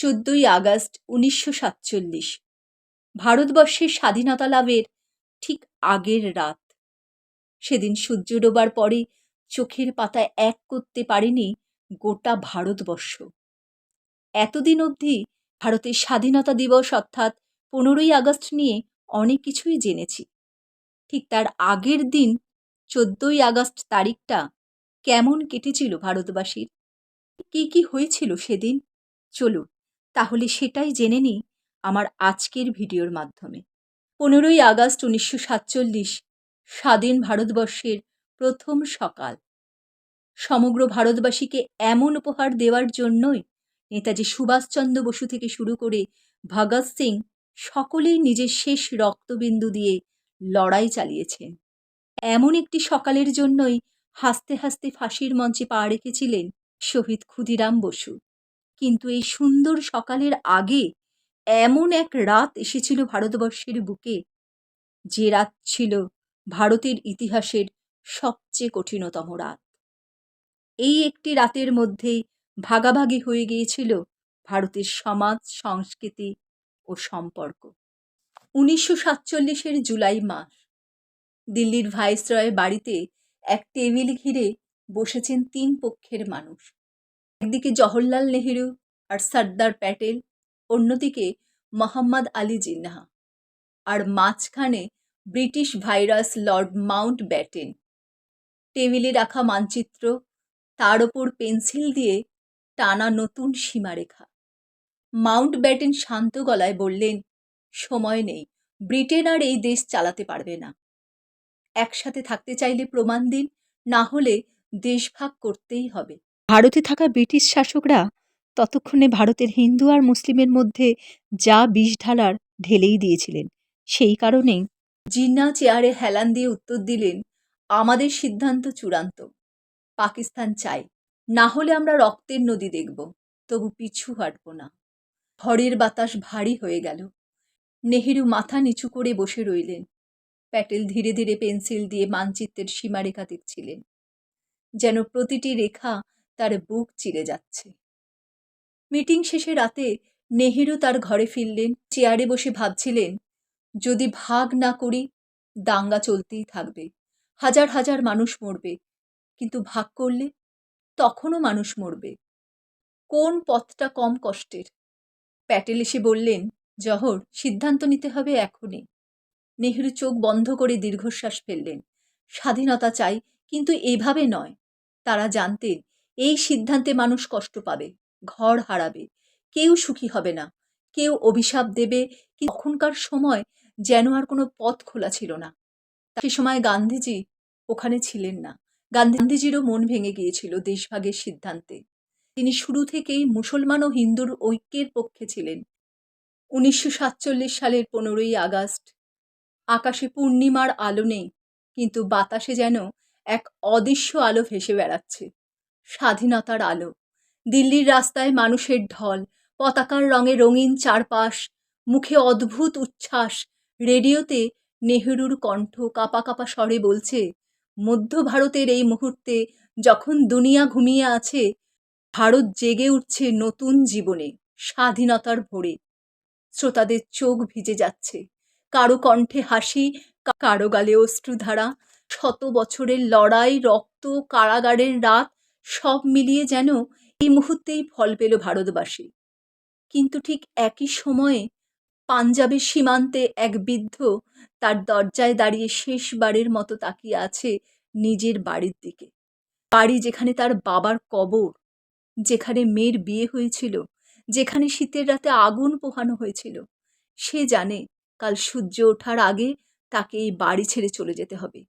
চোদ্দই আগস্ট উনিশশো সাতচল্লিশ। ভারতবর্ষের স্বাধীনতা লাভের ঠিক আগের রাত। সেদিন সূর্য ডোবার পরে চোখের পাতায় এক করতে পারেনি গোটা ভারতবর্ষ। এতদিন অবধি ভারতের স্বাধীনতা দিবস অর্থাৎ পনেরোই আগস্ট নিয়ে অনেক কিছুই জেনেছি। ঠিক তার আগের দিন চোদ্দোই আগস্ট তারিখটা কেমন কেটেছিল ভারতবাসীর? কী কী হয়েছিল সেদিন? চলুন। তাহলে সেটাই জেনে নিই আমার আজকের ভিডিওর মাধ্যমে। পনেরোই আগস্ট উনিশশো সাতচল্লিশ, স্বাধীন ভারতবর্ষের প্রথম সকাল। সমগ্র ভারতবাসীকে এমন উপহার দেওয়ার জন্যই নেতাজি সুভাষচন্দ্র বসু থেকে শুরু করে ভগৎ সিং সকলেই নিজের শেষ রক্তবিন্দু দিয়ে লড়াই চালিয়েছেন। এমন একটি সকালের জন্যই হাসতে হাসতে ফাঁসির মঞ্চে পা রেখেছিলেন শহীদ ক্ষুদিরাম বসু। কিন্তু এই সুন্দর সকালের আগে এমন এক রাত এসেছিল ভারতবর্ষের বুকে, যে রাত ছিল ভারতের ইতিহাসের সবচেয়ে কঠিনতম রাত। এই একটি রাতের মধ্যেই ভাগাভাগি হয়ে গিয়েছিল ভারতের সমাজ, সংস্কৃতি ও সম্পর্ক। উনিশশো সাতচল্লিশের জুলাই মাস, দিল্লির ভাইসরয়ের বাড়িতে এক টেবিল ঘিরে বসেছেন তিন পক্ষের মানুষ। একদিকে জওহরলাল নেহেরু আর সর্দার প্যাটেল, অন্যদিকে মোহাম্মদ আলী জিন্নাহা। আর মাঝখানে ব্রিটিশ ভাইরাস লর্ড মাউন্ট ব্যাটেন। টেবিলে রাখা মানচিত্র, তার ওপর পেন্সিল দিয়ে টানা নতুন সীমারেখা। মাউন্ট ব্যাটেন শান্ত গলায় বললেন, সময় নেই, ব্রিটেন আর এই দেশ চালাতে পারবে না। একসাথে থাকতে চাইলে প্রমাণ দিন, না হলে দেশভাগ করতেই হবে। ভারতে থাকা ব্রিটিশ শাসকরা ততক্ষণে ভারতের হিন্দু আর মুসলিমের মধ্যে যা বিষ ঢালার ঢেলেই দিয়েছিলেন। সেই কারণেই জিন্না চেয়ারে হেলান দিয়ে উত্তর দিলেন, আমাদের সিদ্ধান্ত চূড়ান্ত। পাকিস্তান চাই। না হলে আমরা রক্তের নদী দেখব। তবু পিছু হাঁটব না। ঝড়ের বাতাস ভারী হয়ে গেল। নেহেরু মাথা নিচু করে বসে রইলেন। প্যাটেল ধীরে ধীরে পেন্সিল দিয়ে মানচিত্রের সীমারেখা দেখছিলেন। যেন প্রতিটি রেখা তার বুক চিরে যাচ্ছে। মিটিং শেষে রাতে নেহেরু তার ঘরে ফিরলেন, চেয়ারে বসে ভাবছিলেন, যদি ভাগ না করি, দাঙ্গা চলতেই থাকবে। হাজার হাজার মানুষ মরবে, কিন্তু ভাগ করলে তখনও মানুষ মরবে। কোন পথটা কম কষ্টের? প্যাটেল এসে বললেন, জহর, সিদ্ধান্ত নিতে হবে এখনই। নেহরু চোখ বন্ধ করে দীর্ঘশ্বাস ফেললেন, স্বাধীনতা চাই, কিন্তু এভাবে নয়। তারা জানতেন এই সিদ্ধান্তে মানুষ কষ্ট পাবে, ঘর হারাবে, কেউ সুখী হবে না, কেউ অভিশাপ দেবে তখনকার সময় যেন আর কোনো পথ খোলা ছিল না। সে সময় গান্ধীজি ওখানে ছিলেন না। গান্ধীজিরও মন ভেঙে গিয়েছিল দেশভাগের সিদ্ধান্তে। তিনি শুরু থেকেই মুসলমান ও হিন্দুর ঐক্যের পক্ষে ছিলেন। উনিশশো সাতচল্লিশ সালের পনেরোই আগস্ট, আকাশে পূর্ণিমার আলো নেই, কিন্তু বাতাসে যেন এক অদৃশ্য আলো ভেসে বেড়াচ্ছে। স্বাধীনতার আলো। দিল্লির রাস্তায় মানুষের ঢল, পতাকার রঙে রঙিন চারপাশ, মুখে অদ্ভুত উচ্ছ্বাস। রেডিওতে নেহরুর কণ্ঠ কাপা কাপা স্বরে বলছে, মধ্য ভারতের এই মুহূর্তে যখন দুনিয়া ঘুমিয়ে আছে, ভারত জেগে উঠছে নতুন জীবনে, স্বাধীনতার ভোরে। শ্রোতাদের চোখ ভিজে যাচ্ছে। কারও কণ্ঠে হাসি, কারও গালে অশ্রুধারা। শত বছরের লড়াই, রক্ত, কারাগারের রাত সব মিলিয়ে যেন এই মুহূর্তেই ফল পেল ভারতবাসী কিন্তু ঠিক একই সময়ে পাঞ্জাবের সীমান্তে এক বৃদ্ধ তার দরজায় দাঁড়িয়ে শেষবারের মতো তাকিয়ে আছে নিজের বাড়ির দিকে। বাড়ি যেখানে তার বাবার কবর, যেখানে মেয়ের বিয়ে হয়েছিল, যেখানে শীতের রাতে আগুন পোহানো হয়েছিল, সে জানে কাল সূর্য ওঠার আগে তাকে এই বাড়ি ছেড়ে চলে যেতে হবে।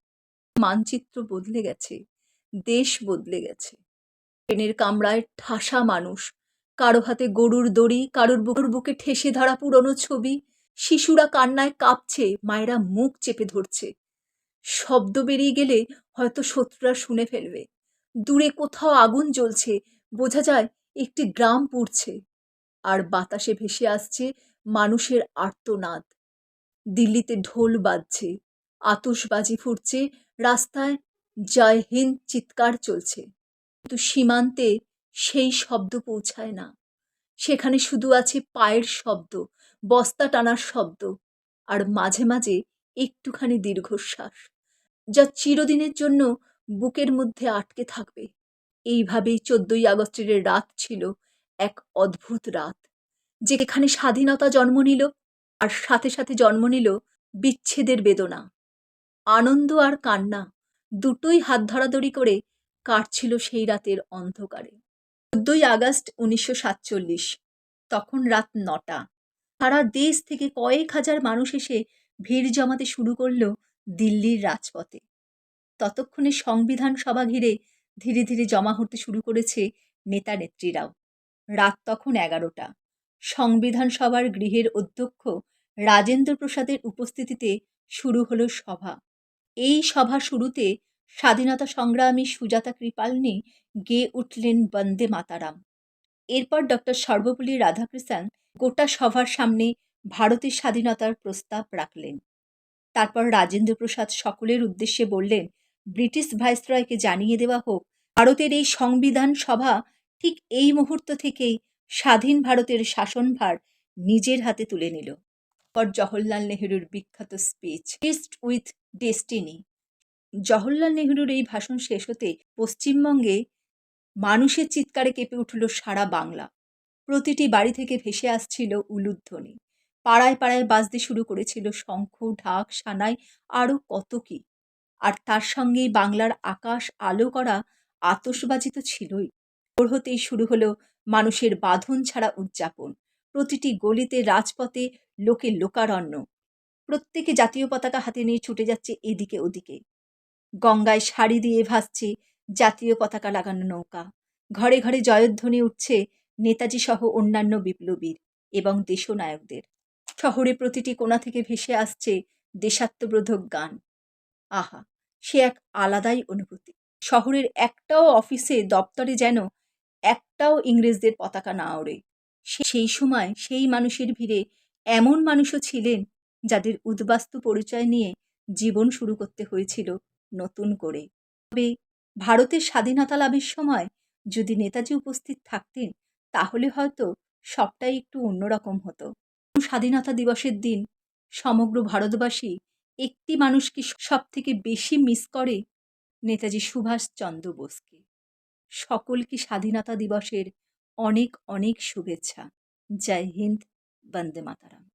মানচিত্র বদলে গেছে, দেশ বদলে গেছে। ট্রেনের কামরায় ঠাসা মানুষ। কারও হাতে গরুর দড়ি, কারোর বুকুর বুকে ঠেসে ধরা পুরনো ছবি। শিশুরা কান্নায় কাঁপছে, মায়েরা মুখ চেপে ধরছে। শব্দ বেরিয়ে গেলে হয়তো শত্রুরা শুনে ফেলবে। দূরে কোথাও আগুন জ্বলছে, বোঝা যায় একটি গ্রাম পুড়ছে। আর বাতাসে ভেসে আসছে মানুষের আর্তনাদ। দিল্লিতে ঢোল বাজছে আতসবাজি ফুটছে, রাস্তায় জয় হিন্দ চিৎকার চলছে। কিন্তু সীমান্তে সেই শব্দ পৌঁছায় না। সেখানে শুধু আছে পায়ের শব্দ, বস্তা টানার শব্দ আর মাঝে মাঝে একটুখানি দীর্ঘশ্বাস যা চিরদিনের জন্য বুকের মধ্যে আটকে থাকবে। এইভাবেই চোদ্দই আগস্টের রাত ছিল এক অদ্ভুত রাত। যেখানে স্বাধীনতা জন্ম নিল আর সাথে সাথে জন্ম নিল বিচ্ছেদের বেদনা। আনন্দ আর কান্না দুটোই হাত ধরাধরি করে কাটছিল সেই রাতের অন্ধকারে। চোদ্দই আগস্ট উনিশশো সাতচল্লিশ, তখন রাত নটা। সারা দেশ থেকে কয়েক হাজার মানুষ এসে ভিড় জমাতে শুরু করল দিল্লির রাজপথে। ততক্ষণে সংবিধান সভা ঘিরে ধীরে ধীরে জমা হতে শুরু করেছে নেতা নেত্রীরাও। রাত তখন এগারোটা। সংবিধান সভার গৃহের অধ্যক্ষ রাজেন্দ্র প্রসাদের উপস্থিতিতে শুরু হলো সভা। এই সভা শুরুতে স্বাধীনতা সংগ্রামী সুজাতা কৃপালনি গেয়ে উঠলেন বন্দে মাতারাম। এরপর ডক্টর সর্বপল্লী রাধাকৃষ্ণন গোটা সভার সামনে ভারতের স্বাধীনতার প্রস্তাব রাখলেন। তারপর রাজেন্দ্র প্রসাদ সকলের উদ্দেশ্যে বললেন, ব্রিটিশ ভাইসরয়কে জানিয়ে দেওয়া হোক, ভারতের এই সংবিধান সভা ঠিক এই মুহূর্ত থেকেই স্বাধীন ভারতের শাসনভার নিজের হাতে তুলে নিল। পর জওহরলাল নেহরুর বিখ্যাত speech tryst with destiny Jawaharlal নেহরুর এই ভাষণ শেষ হতে পশ্চিমবঙ্গে মানুষের চিৎকারে কেঁপে উঠল সারা বাংলা। প্রতিটি বাড়ি থেকে ভেসে আসছিল উলুধ্বনি। পাড়ায় পাড়ায় বাজতে শুরু করেছিল শঙ্খ, ঢাক, সানাই, আরও কত কি। আর তার সঙ্গেই বাংলার আকাশ আলো করা আতসবাজি তো ছিলই। ভোর হতেই শুরু হলো মানুষের বাঁধন ছাড়া উদযাপন। প্রতিটি গলিতে, রাজপথে লোকে লোকারণ্য। প্রত্যেকে জাতীয় পতাকা হাতে নিয়ে ছুটে যাচ্ছে এদিকে ওদিকে। গঙ্গায় শাড়ি দিয়ে ভাসছে জাতীয় পতাকা লাগানো নৌকা। ঘরে ঘরে জয়ধ্বনি উঠছে নেতাজি সহ অন্যান্য বিপ্লবীর এবং দেশনায়কদের। শহরে প্রতিটি কোণা থেকে ভেসে আসছে দেশাত্মবোধক গান। আহা, সে এক আলাদাই অনুভূতি। শহরের একটাও অফিসে দপ্তরে যেন একটাও ইংরেজদের পতাকা না ওড়ে। সেই সময় সেই মানুষের ভিড়ে এমন মানুষও ছিলেন যাদের উদ্বাস্তু পরিচয় নিয়ে জীবন শুরু করতে হয়েছিল নতুন করে। তবে ভারতের স্বাধীনতা লাভের সময় যদি নেতাজি উপস্থিত থাকতেন, তাহলে হয়তো সবটাই একটু অন্যরকম হতো। স্বাধীনতা দিবসের দিন সমগ্র ভারতবাসী একটি মানুষকে সব থেকে বেশি মিস করে নেতাজি সুভাষচন্দ্র বোসকে। সকলকে স্বাধীনতা দিবসের অনেক অনেক শুভেচ্ছা। জয় হিন্দ, বন্দে মাতারাম।